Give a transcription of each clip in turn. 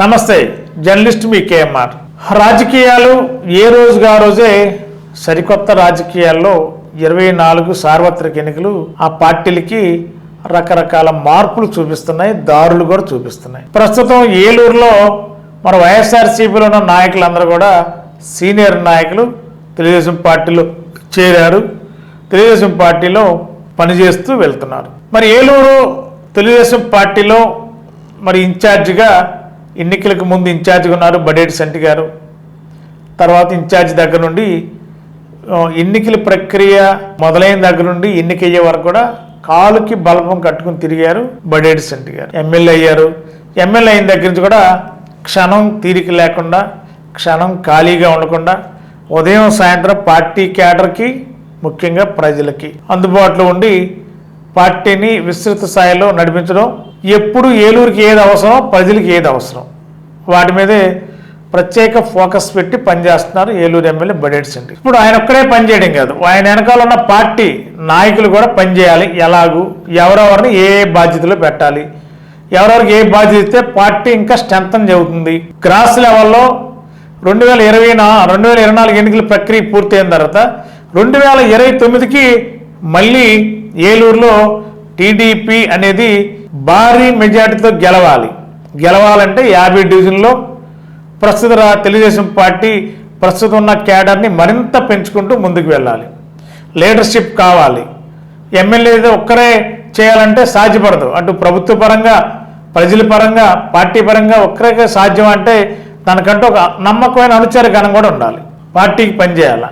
నమస్తే జర్నలిస్ట్ మీ కేఎంఆర్. రాజకీయాలు ఏ రోజుగా ఆ రోజే సరికొత్త రాజకీయాల్లో ఇరవై నాలుగు సార్వత్రిక ఎన్నికలు ఆ పార్టీలకి రకరకాల మార్పులు చూపిస్తున్నాయి దారులు కూడా చూపిస్తున్నాయి. ప్రస్తుతం ఏలూరులో మన వైఎస్ఆర్సీపీలో ఉన్న నాయకులందరూ కూడా సీనియర్ నాయకులు తెలుగుదేశం పార్టీలో చేరారు. తెలుగుదేశం పార్టీలో పనిచేస్తూ వెళ్తున్నారు. మరి ఏలూరు తెలుగుదేశం పార్టీలో మరి ఇన్ఛార్జిగా ఎన్నికలకు ముందు ఇన్ఛార్జ్గా ఉన్నారు బడేటి సంటి గారు. తర్వాత ఇన్ఛార్జ్ దగ్గర నుండి ఎన్నికల ప్రక్రియ మొదలైన దగ్గర నుండి ఎన్నిక అయ్యే వరకు కూడా కాలుకి బలపం కట్టుకుని తిరిగారు బడేటి సంటి గారు. ఎమ్మెల్యే అయ్యారు. ఎమ్మెల్యే అయిన దగ్గర నుంచి కూడా క్షణం తీరిక లేకుండా క్షణం ఖాళీగా ఉండకుండా ఉదయం సాయంత్రం పార్టీ క్యాడర్కి ముఖ్యంగా ప్రజలకి అందుబాటులో ఉండి పార్టీని విస్తృత స్థాయిలో నడిపించడం ఎప్పుడు ఏలూరుకి ఏది అవసరం ప్రజలకి ఏది అవసరం. వాటి మీదే ప్రత్యేక ఫోకస్ పెట్టి పనిచేస్తున్నారు ఏలూరు ఎమ్మెల్యే బడేట్స్ అండి ఇప్పుడు ఆయన ఒక్కడే పనిచేయడం కాదు. ఆయన వెనకాల ఉన్న పార్టీ నాయకులు కూడా పనిచేయాలి ఎలాగూ? ఎవరెవరిని ఏ ఏ బాధ్యతలు పెట్టాలి? ఎవరెవరికి ఏ బాధ్యత ఇస్తే పార్టీ ఇంకా స్ట్రెంథన్ చెబుతుంది. గ్రాస్ లెవెల్లో రెండు వేల ఇరవై నా రెండు వేల ఇరవై నాలుగు ఎన్నికల ప్రక్రియ పూర్తయిన తర్వాత రెండు వేల ఇరవై తొమ్మిదికి మళ్ళీ ఏలూరులో టీడీపీ అనేది భారీ మెజార్టీతో గెలవాలి. గెలవాలంటే యాభై డివిజన్లో ప్రస్తుత తెలుగుదేశం పార్టీ ప్రస్తుతం ఉన్న క్యాడర్ని మరింత పెంచుకుంటూ ముందుకు వెళ్ళాలి. లీడర్షిప్ కావాలి. ఎమ్మెల్యే ఒక్కరే చేయాలంటే సాధ్యపడదు. అటు ప్రభుత్వ పరంగా ప్రజల పరంగా పార్టీ పరంగా ఒక్కరికే సాధ్యం అంటే తనకంటూ ఒక నమ్మకమైన అనుచర గణం కూడా ఉండాలి. పార్టీకి పనిచేయాల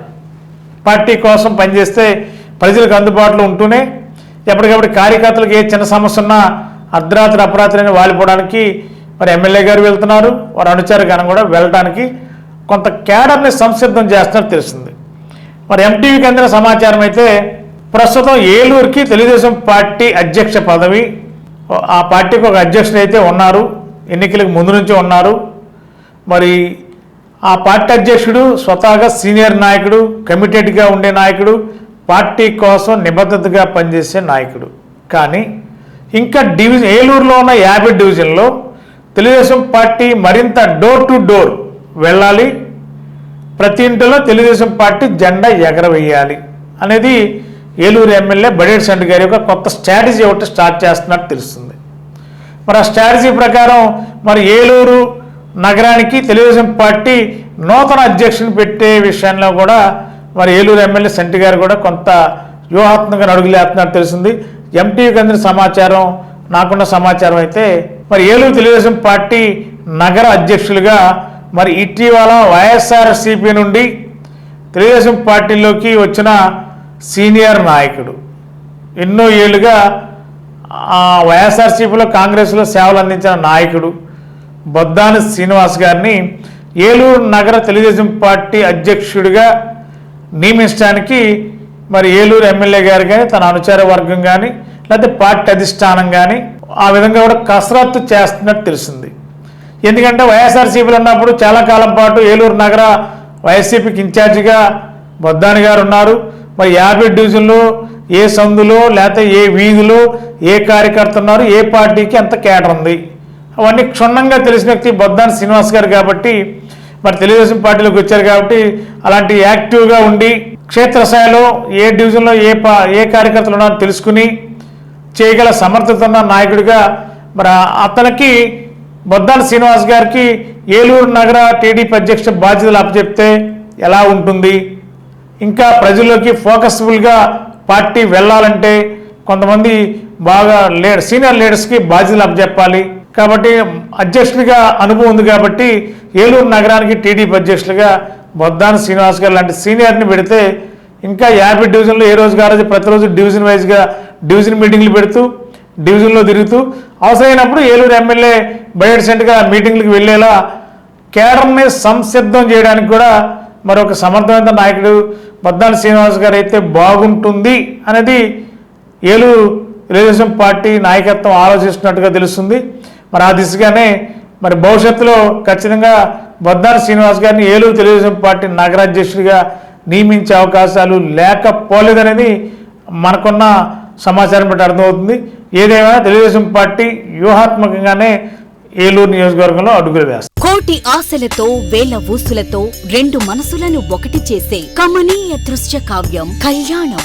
పార్టీ కోసం పనిచేస్తే ప్రజలకు అందుబాటులో ఉంటూనే ఎప్పటికప్పుడు కార్యకర్తలకు ఏ చిన్న సమస్య ఉన్నా అర్ధరాత్రి అపరాత్రి అని వాలిపోవడానికి మరి ఎమ్మెల్యే గారు వెళ్తున్నారు. వారు అనుచర గణం కూడా వెళ్ళడానికి కొంత క్యాడర్ని సంసిద్ధం చేస్తున్నట్టు తెలిసింది మరి ఎంటీవీకి అందిన సమాచారం అయితే ప్రస్తుతం ఏలూరుకి తెలుగుదేశం పార్టీ అధ్యక్ష పదవి ఆ పార్టీకి ఒక అధ్యక్షుడు అయితే ఉన్నారు. ఎన్నికలకు ముందు నుంచి ఉన్నారు. మరి ఆ పార్టీ అధ్యక్షుడు స్వతహాగా సీనియర్ నాయకుడు కమిటెడ్గా ఉండే నాయకుడు పార్టీ కోసం నిబద్ధతగా పనిచేసే నాయకుడు. కానీ ఇంకా డివిజన్ ఏలూరులో ఉన్న యాభై డివిజన్లో తెలుగుదేశం పార్టీ మరింత డోర్ టు డోర్ వెళ్ళాలి. ప్రతి ఇంటిలో తెలుగుదేశం పార్టీ జెండా ఎగరవేయాలి అనేది ఏలూరు ఎమ్మెల్యే బడేటి సెంటర్ గారి యొక్క కొత్త స్ట్రాటజీ ఒకటి స్టార్ట్ చేస్తున్నట్టు తెలుస్తుంది. మరి ఆ స్ట్రాటజీ ప్రకారం మరి ఏలూరు నగరానికి తెలుగుదేశం పార్టీ నూతన అధ్యక్షుని పెట్టే విషయంలో కూడా మరి ఏలూరు ఎమ్మెల్యే సంటి గారు కూడా కొంత వ్యూహాత్మకంగా అడుగులేస్తున్నట్టు తెలిసింది ఎంటీవీకి అందిన సమాచారం నాకున్న సమాచారం అయితే మరి ఏలూరు తెలుగుదేశం పార్టీ నగర అధ్యక్షులుగా మరి ఇటీవల వైఎస్ఆర్సీపీ నుండి తెలుగుదేశం పార్టీలోకి వచ్చిన సీనియర్ నాయకుడు. ఎన్నో ఏళ్ళుగా వైఎస్ఆర్సీపీలో కాంగ్రెస్లో సేవలు అందించిన నాయకుడు బొద్దాని శ్రీనివాస్ గారిని ఏలూరు నగర తెలుగుదేశం పార్టీ అధ్యక్షుడిగా నియమించడానికి మరి ఏలూరు ఎమ్మెల్యే గారు కానీ తన అనుచర వర్గం కానీ లేకపోతే పార్టీ అధిష్టానం కానీ ఆ విధంగా కూడా కసరత్తు చేస్తున్నట్టు తెలిసింది. ఎందుకంటే వైఎస్ఆర్సీపీలో ఉన్నప్పుడు చాలా కాలం పాటు ఏలూరు నగర వైఎస్సీపీకి ఇన్ఛార్జిగా బొద్దాని గారు ఉన్నారు. మరి యాభై డివిజన్లో ఏ సందులో లేకపోతే ఏ వీధిలో ఏ కార్యకర్త ఉన్నారు ఏ పార్టీకి ఎంత కేటర్ ఉంది? అవన్నీ క్షుణ్ణంగా తెలిసిన వ్యక్తి బొద్దాని శ్రీనివాస్ గారు కాబట్టి మరి తెలుగుదేశం పార్టీలోకి వచ్చారు కాబట్టి అలాంటి యాక్టివ్గా ఉండి క్షేత్రస్థాయిలో ఏ డివిజన్లో ఏ పా ఏ కార్యకర్తలు ఉన్నారో తెలుసుకుని చేయగల సమర్థత ఉన్న నాయకుడిగా మరి అతనికి బొద్దాల శ్రీనివాస్ గారికి ఏలూరు నగర టీడీపీ అధ్యక్ష బాధ్యతలు అప్పచెప్తే ఎలా ఉంటుంది? ఇంకా ప్రజల్లోకి ఫోకస్ఫుల్గా పార్టీ వెళ్ళాలంటే కొంతమంది బాగా లీడర్ సీనియర్ లీడర్స్కి బాధ్యతలు అప్పచెప్పాలి. కాబట్టి అధ్యక్షుడిగా అనుభవం ఉంది కాబట్టి ఏలూరు నగరానికి టీడీపీ అధ్యక్షులుగా బొద్దాన శ్రీనివాస్ గారు లాంటి సీనియర్ని పెడితే ఇంకా యాభై డివిజన్లో ఏ రోజు ఆ ప్రతిరోజు డివిజన్ వైజ్గా డివిజన్ మీటింగ్లు పెడుతూ డివిజన్లో తిరుగుతూ అవసరమైనప్పుడు ఏలూరు ఎమ్మెల్యే బయట సెంట్గా మీటింగ్లకు వెళ్ళేలా కేడర్ని సంసిద్ధం చేయడానికి కూడా మరొక సమర్థమైన నాయకుడు బద్దాల శ్రీనివాస్ గారు అయితే బాగుంటుంది అనేది ఏలూరు తెలుగుదేశం పార్టీ నాయకత్వం ఆలోచిస్తున్నట్టుగా తెలుస్తుంది. మరి ఆ దిశగానే మరి భవిష్యత్తులో ఖచ్చితంగా బొద్దారి శ్రీనివాస్ గారిని ఏలూరు తెలుగుదేశం పార్టీ నగరాధ్యక్షుడిగా నియమించే అవకాశాలు లేకపోలేదనేది మనకున్న సమాచారం బట్టి అర్థమవుతుంది. ఏదేమైనా తెలుగుదేశం పార్టీ వ్యూహాత్మకంగానే ఏలూరు నియోజకవర్గంలో అడుగులు వేస్తారు కోటి ఆశలతో వేల ఊసులతో రెండు మనసులను ఒకటి చేసే కమనీయ దృశ్య కావ్యం కళ్యాణం.